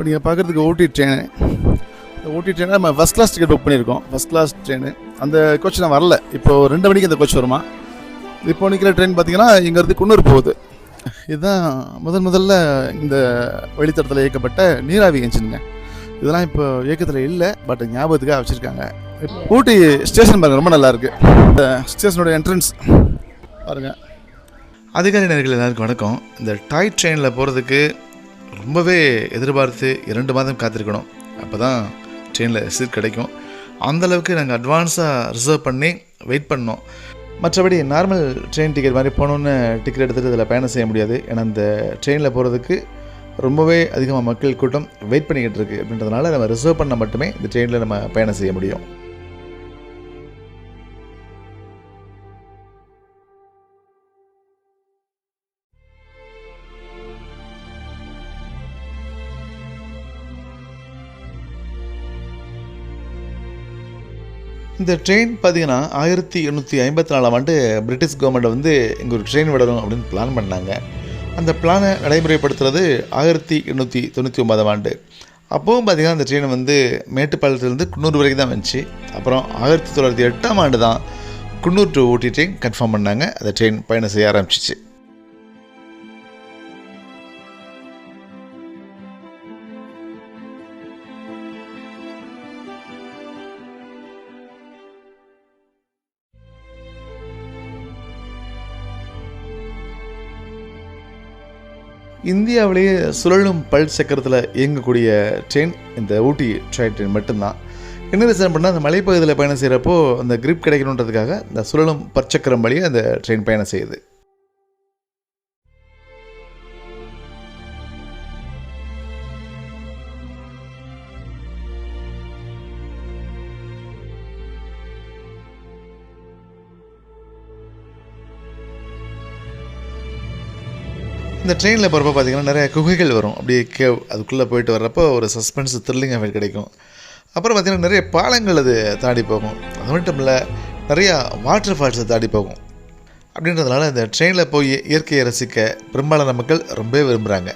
இப்போ நீங்கள் பார்க்குறதுக்கு ஊட்டி ட்ரெயின் அந்த ஊட்டி ட்ரெயினாக நம்ம ஃபஸ்ட் கிளாஸ் டிக்கெட் புக் பண்ணியிருக்கோம். ஃபஸ்ட் கிளாஸ் ட்ரெயின் அந்த கோச் நான் வரல. இப்போ ரெண்டு மணிக்கு அந்த கோச் வருமா? இப்போ நிற்கிற ட்ரெயின் பார்த்தீங்கன்னா இங்கேருந்து குன்னூர் போகுது. இதுதான் முதன் முதல்ல இந்த வழித்தடத்தில் இயக்கப்பட்ட நீராவி என்ஜினுங்க இதெல்லாம் இப்போ இயக்கத்தில் இல்லை பட் ஞாபகத்துக்காக வச்சுருக்காங்க. ஊட்டி ஸ்டேஷன் பாருங்கள் ரொம்ப நல்லாயிருக்கு இந்த ஸ்டேஷனோட என்ட்ரன்ஸ் பாருங்கள் அதிகாரி நேர்கள் எல்லாருக்கும் வணக்கம். இந்த டாய் ட்ரெயினில் போகிறதுக்கு ரொம்பவே எதிர்பார்த்து இரண்டு மாதம் காத்திருக்கணும். அப்போ தான் ட்ரெயினில் சீட் கிடைக்கும். அந்தளவுக்கு நாங்கள் அட்வான்ஸாக ரிசர்வ் பண்ணி வெயிட் பண்ணோம். மற்றபடி நார்மல் ட்ரெயின் டிக்கெட் மாதிரி போகணுன்னு டிக்கெட் எடுத்துகிட்டு இதில் பயணம் செய்ய முடியாது. ஏன்னா இந்த ட்ரெயினில் போகிறதுக்கு ரொம்பவே அதிகமாக மக்கள் கூட்டம் வெயிட் பண்ணிக்கிட்டு இருக்குது அப்படின்றதுனால நம்ம ரிசர்வ் பண்ண மட்டுமே இந்த ட்ரெயினில் நம்ம பயணம் செய்ய முடியும். இந்த ட்ரெயின் பார்த்தீங்கன்னா ஆயிரத்தி எண்ணூற்றி ஐம்பத்தி நாலாம் ஆண்டு பிரிட்டிஷ் கவர்மெண்ட் வந்து இங்கே ஒரு ட்ரெயின் விடணும் அப்படின்னு பிளான் பண்ணாங்க. அந்த பிளானை நடைமுறைப்படுத்துறது ஆயிரத்தி எண்ணூற்றி தொண்ணூற்றி ஒன்பதாம் ஆண்டு. அப்போவும் பார்த்தீங்கன்னா அந்த ட்ரெயின் வந்து மேட்டுப்பாளையத்துலேருந்து குன்னூர் வரைக்கும் தான் வந்துச்சு. அப்புறம் ஆயிரத்தி தொள்ளாயிரத்தி எட்டாம் ஆண்டு தான் Coonoor to Ooty train confirm பண்ணாங்க. அந்த ட்ரெயின் பயணம் செய்ய ஆரம்பிச்சிச்சு. இந்தியாவிலேயே சுழலும் பல் சக்கரத்தில் இயங்கக்கூடிய ட்ரெயின் இந்த ஊட்டி ட்ரெயின் ட்ரெயின் மட்டும்தான். என்ன ரீசன் பண்ணால் அந்த மலைப்பகுதியில் பயணம் செய்கிறப்போ அந்த கிரிப் கிடைக்கணுன்றதுக்காக இந்த சுழலும் பற்சக்கரம் வழியே அந்த ட்ரெயின் பயணம் செய்யுது. இந்த ட்ரெயினில் போகிறப்ப பார்த்தீங்கன்னா நிறைய குகைகள் வரும். அப்படியே கேவ் அதுக்குள்ளே போயிட்டு வர்றப்போ ஒரு சஸ்பென்ஸ் த்ரில்லிங் எஃபெக்ட் கிடைக்கும். அப்புறம் பார்த்திங்கன்னா நிறைய பாலங்கள் அது தாண்டி போகும். அது மட்டும் இல்லை நிறையா வாட்டர் ஃபால்ஸை தாண்டி போகும். அப்படின்றதுனால இந்த ட்ரெயினில் போய் இயற்கையை ரசிக்க பெரும்பாலான மக்கள் ரொம்பவே விரும்புகிறாங்க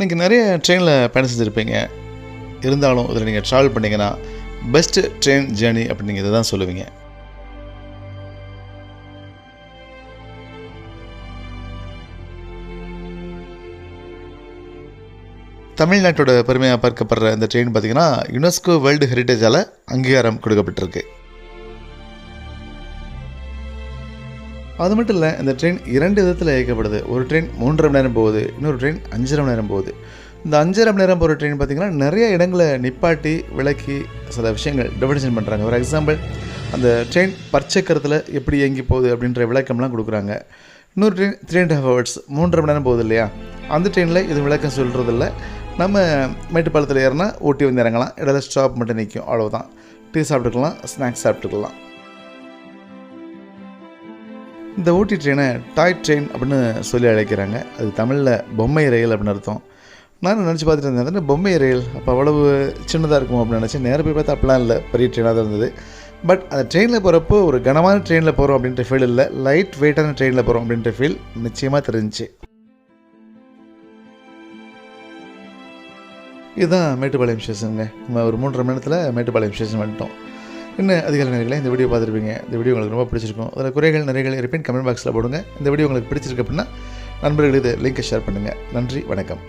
நீங்கள் நிறைய ட்ரெயினில் பயணம் செஞ்சுருப்பீங்க. இருந்தாலும் இதில் நீங்கள் ட்ராவல் பண்ணிங்கன்னா பெஸ்ட்டு ட்ரெயின் ஜேர்னி அப்படிங்கிறத நீங்கள் இதை தான் சொல்லுவீங்க. தமிழ்நாட்டோட பெருமையாக பார்க்கப்படுற இந்த ட்ரெயின் பார்த்தீங்கன்னா யுனெஸ்கோ வேர்ல்டு ஹெரிட்டேஜால் அங்கீகாரம் கொடுக்கப்பட்டிருக்கு. அது மட்டும் இல்லை இந்த ட்ரெயின் இரண்டு விதத்தில் இயக்கப்படுது. ஒரு ட்ரெயின் மூன்றரை மணி நேரம் போகுது இன்னொரு ட்ரெயின் அஞ்சரை மணி நேரம் போகுது. இந்த அஞ்சரை மணி நேரம் போகிற ட்ரெயின் பார்த்திங்கன்னா நிறைய இடங்களை நிப்பாட்டி விளக்கி சில விஷயங்கள் டெஃபினேஷன் பண்ணுறாங்க ஃபார் எக்ஸாம்பிள் அந்த ட்ரெயின் பற்சக்கரத்தில் எப்படி இயங்கி போகுது அப்படின்ற விளக்கம்லாம் கொடுக்குறாங்க. இன்னொரு train three and half hours மூன்றரை மணி நேரம் போகுது இல்லையா? அந்த ட்ரெயினில் இது விளக்கம் சொல்கிறதில்ல நம்ம மேட்டுப்பாளத்தில் ஏறினா ஊட்டி வந்து இறங்கலாம். இடையில ஸ்டாப் மட்டும் நிற்கும் அவ்வளோதான் டீ சாப்பிட்டுக்கலாம் ஸ்நாக்ஸ் சாப்பிட்டுக்கலாம். இந்த ஊட்டி ட்ரெயினை டாய் ட்ரெயின் அப்படின்னு சொல்லி அழைக்கிறாங்க. அது தமிழில் பொம்மை ரயில் அப்படின்னு அர்த்தம். நானும் நினச்சி பார்த்துட்டு இருந்தேன் பொம்மை ரயில்? அப்போ அவ்வளவு சின்னதாக இருக்கும்? அப்படின்னு நினச்சேன் நேராக போய் பார்த்தா அப்படிலாம் இல்லை பெரிய ட்ரெயினாக தான் இருந்தது. பட் அந்த ட்ரெயினில் போகிறப்போ ஒரு கனமான ட்ரெயினில் போகிறோம் அப்படின்ற ஃபீல் இல்லை. லைட் வெயிட்டான ட்ரெயினில் போகிறோம் அப்படின்ற ஃபீல் நிச்சயமாக தெரிஞ்சிச்சு. இதுதான் மேட்டுப்பாளையம் ஸ்டேஷனுங்க நம்ம ஒரு மூன்றரை மணி நேரத்தில் மேட்டுப்பாளையம் ஸ்டேஷன் வந்துட்டோம். இன்னும் அதிகாலை நேரங்களே இந்த வீடியோ பார்த்துருப்பீங்க. இந்த வீடியோ உங்களுக்கு ரொம்ப பிடிச்சிருக்கும். அதில் குறைகள் நிறைகள் இருப்பேன் கமெண்ட் பாக்ஸில் போடுங்க. இந்த வீடியோ உங்களுக்கு பிடிச்சிருக்கு அப்படின்னா நண்பர்களுக்கு இது லிங்கை ஷேர் பண்ணுங்கள் நன்றி வணக்கம்.